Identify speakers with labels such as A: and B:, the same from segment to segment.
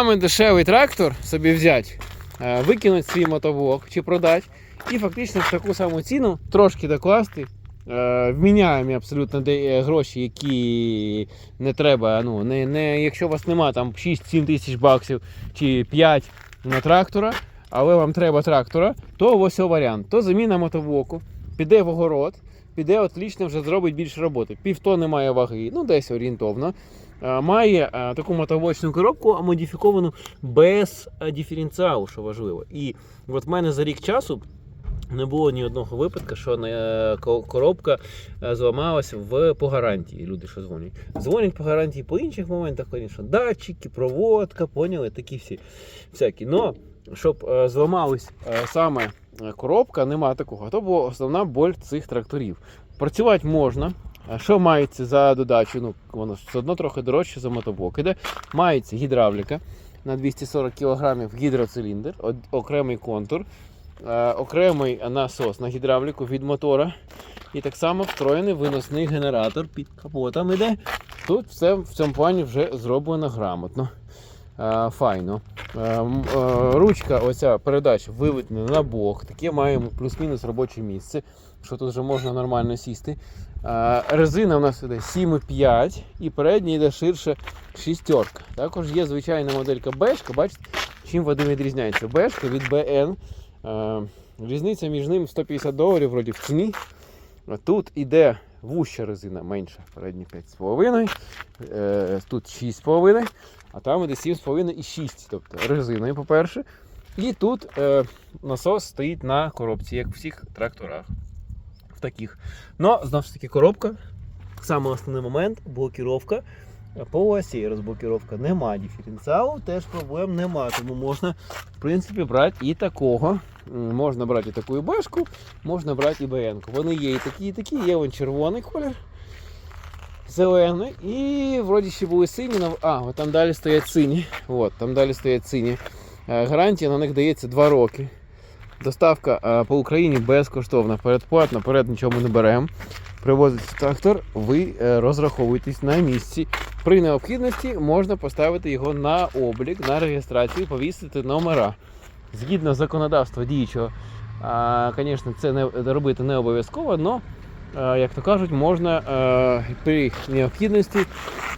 A: Самий дешевий трактор собі взяти, е, викинути свій мотоблок чи продати, і фактично в таку саму ціну трошки докласти. е, Вміняємо абсолютно е, гроші, які не треба. Ну, не, не, якщо у вас немає там 6-7 тисяч баксів чи 5 на трактора, але вам треба трактора, то ось варіант. То заміна мотоблоку, піде в огород, піде отлично вже зробить більше роботи. Півтони має ваги, ну десь орієнтовно. Е, Має е, таку мотоблочну коробку, а модифіковану без е, диференціалу, що важливо. І от в мене за рік часу не було ні одного випадку, що коробка зламалася в по гарантії. Люди, що дзвонять. Дзвонять по гарантії по інших моментах, звісно, датчики, проводка, поняли, такі всі всякі. Но щоб зламалась е, саме коробка, нема такого. То була основна боль цих тракторів. Працювати можна. Що мається за додачу? Ну, воно все одно трохи дорожче за мотоблок. Іде. Мається гідравліка на 240 кг гідроциліндр, окремий контур, е, окремий насос на гідравліку від мотора. І так само встроєний виносний генератор під капотом іде. Тут все в цьому плані вже зроблено грамотно. Е, Файно. Е, м, е, Ручка, оця передача виведена на бок. Таке маємо плюс-мінус робоче місце, що тут вже можна нормально сісти. Е, Резина у нас іде 7,5 і передня йде ширше шістерка. Також є звичайна моделька Бешка. Бачите, чим вони відрізняються? Бешка від BN. Е, Різниця між ним 150 доларів вроді в ціні. Тут іде вуща резина менша, передні 5,5, е, тут 6,5, а там іде 7,5 і 6. Тобто резиною, по-перше. І тут е, насос стоїть на коробці, як в всіх тракторах. В таких. Ну, знову ж таки, коробка. Саме основний момент блокіровка. По осі розблокіровка нема диференціалу, теж проблем нема. Тому можна, в принципі, брати і такого. Можна брати таку і бешку, можна брати і БН. Вони є і такі, і такі, є вон червоний колір, зелений. І вроді ще були сині. А, там далі стоять сині. От, там далі стоять сині. Е, Гарантія на них дається 2 роки. Доставка е, по Україні безкоштовна, передплатна, наперед нічого ми не беремо. Привозить трактор, ви е, розраховуєтесь на місці. При необхідності можна поставити його на облік, на реєстрацію, повісити номера. Згідно законодавства діючого, звісно, це не робити не обов'язково, але, як то кажуть, можна при необхідності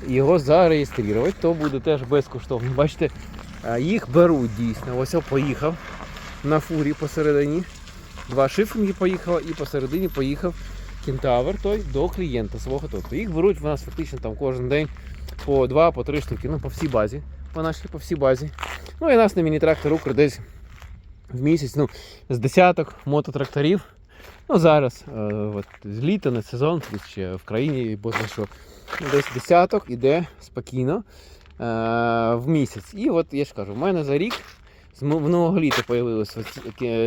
A: його зареєструвати, то буде теж безкоштовно. Бачите, їх беруть дійсно. Ось я поїхав на фурі посередині. Два шифінги поїхало і посередині поїхав кентавр той до клієнта свого. Тобто їх беруть в нас фактично там кожен день по два, по три штуки, ну по всій базі. По нашій, по всій базі. Ну і нас на міні-трактор Укр десь в місяць, ну, з десяток мототракторів. Ну зараз, е, от, з літа на сезон, ще в країні, бо що. Десь десяток іде спокійно е, в місяць. І от я ж кажу, в мене за рік з минулого літа з'явилися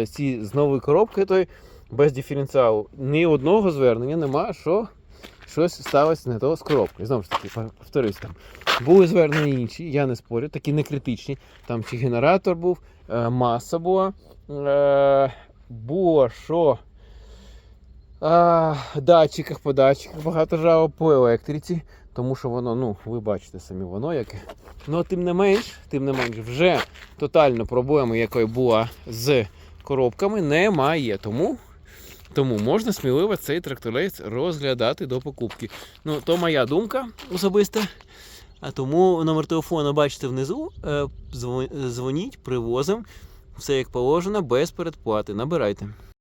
A: ці з нової коробки той, без диференціалу. Ні одного звернення нема, що щось сталося не то з коробкою. Знову ж таки, повторюсь, там були звернення інші, я не спорю, такі не критичні. Там чи генератор був, е, маса була. Е, було що. А, датчиках, по датчиках багато жалоб по електриці, тому що воно, ну, ви бачите самі, воно яке. Ну, тим не менш, тим не менш, вже тотально проблеми, якої була з коробками, немає. Тому, тому можна сміливо цей тракторець розглядати до покупки. Ну, то моя думка особиста. А тому номер телефону бачите внизу. Е, Дзвоніть, привозимо. Все як положено, без передплати. Набирайте.